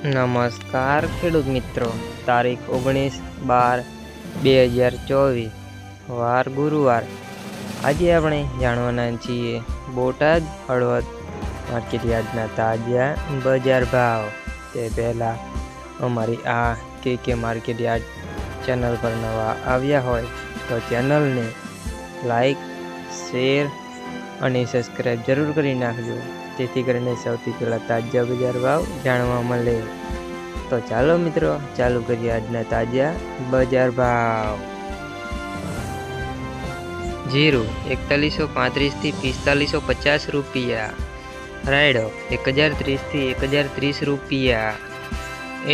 નમસ્કાર ખેડૂત મિત્રો. તારીખ ઓગણીસ બાર બે હજાર ચોવીસ, વાર ગુરુવાર. આજે આપણે જાણવાના છીએ બોટાદ હળવદ માર્કેટ યાર્ડના તાજા બજાર ભાવ. તે પહેલાં અમારી આ કે કે માર્કેટયાર્ડ ચેનલ પર નવા આવ્યા હોય તો ચેનલને લાઈક, શેર અને સબસ્ક્રાઈબ જરૂર કરી નાખજો. જેથી કરીને સૌથી પહેલાં તાજા બજાર ભાવ જાણવા મળે. તો ચાલો મિત્રો, ચાલુ કરીએ આજના તાજા બજાર ભાવ. જીરું એકતાલીસો પાંત્રીસથી પિસ્તાલીસો પચાસ રૂપિયા. રાયડો એક હજાર ત્રીસથી એક હજાર ત્રીસ રૂપિયા.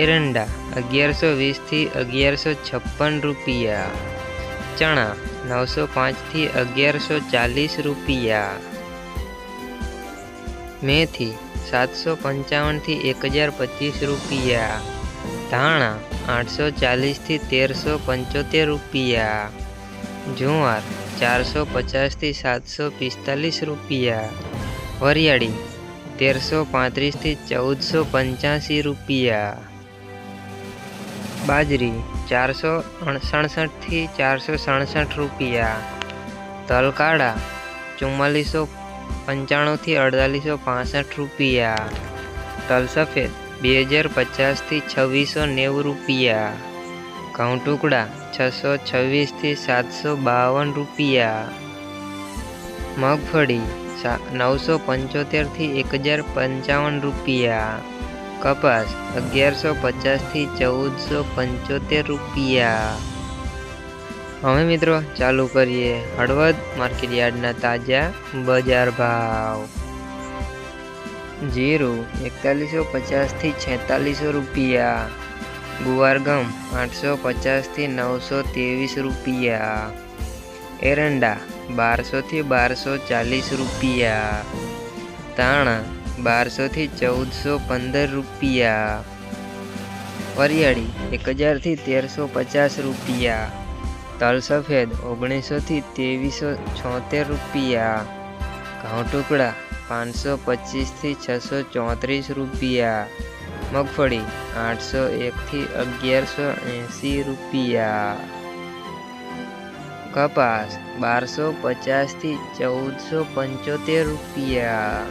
એરંડા અગિયારસો વીસથી અગિયારસો છપ્પન રૂપિયા. ચણા નવસો પાંચથી અગિયારસો ચાલીસ રૂપિયા. મેથી સાતસો પંચાવનથી એક હજાર પચીસ રૂપિયા. ધાણા આઠસો ચાલીસથી તેરસો પંચોતેર રૂપિયા. જુવાર ચારસો પચાસથી સાતસો પિસ્તાલીસ રૂપિયા. વરિયાળી તેરસો પાંત્રીસથી ચૌદસો પંચ્યાસી રૂપિયા. બાજરી ચારસો સડસઠથી ચારસો સડસઠ રૂપિયા. તલકાળા ચુમ્માલીસો પંચાણુંથી અડતાલીસો પાસઠ રૂપિયા. તલ સફેદ બે હજાર પચાસથી છવ્વીસો નેવું રૂપિયા. ઘઉં ટુકડા છસો છવ્વીસથી સાતસો બાવન રૂપિયા. મગફળી નવસો પંચોતેરથી એક હજાર પંચાવન રૂપિયા. કપાસ, અગિયારસો પચાસથી ચૌદસો પંચોતેર રૂપિયા. હવે મિત્રો, ચાલુ કરીએ હળવદ માર્કેટ યાર્ડના તાજા બજાર ભાવ. જીરું એકતાલીસો પચાસથી છેતાલીસો રૂપિયા. ગુવારગમ આઠસો પચાસથી નવસો ત્રેવીસ રૂપિયા. એરંડા બારસોથી બારસો ચાલીસ રૂપિયા. તાણા બારસોથી ચૌદસો પંદર રૂપિયા. વરિયાળી એક હજારથી તેરસો પચાસ રૂપિયા. તલ સફેદ ઓગણીસોથી ત્રેવીસો છોતેર રૂપિયા. ઘઉં ટુકડા પાંચસો પચીસથી છસો ચોત્રીસ રૂપિયા. મગફળી આઠસો એકથી અગિયારસો એંસી રૂપિયા. કપાસ બારસો પચાસથી ચૌદસો પંચોતેર રૂપિયા.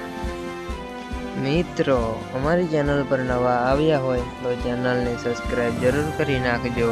મિત્રો, અમારી ચેનલ પર નવા આવ્યા હોય તો ચેનલને સબસ્ક્રાઈબ જરૂર કરી નાખજો.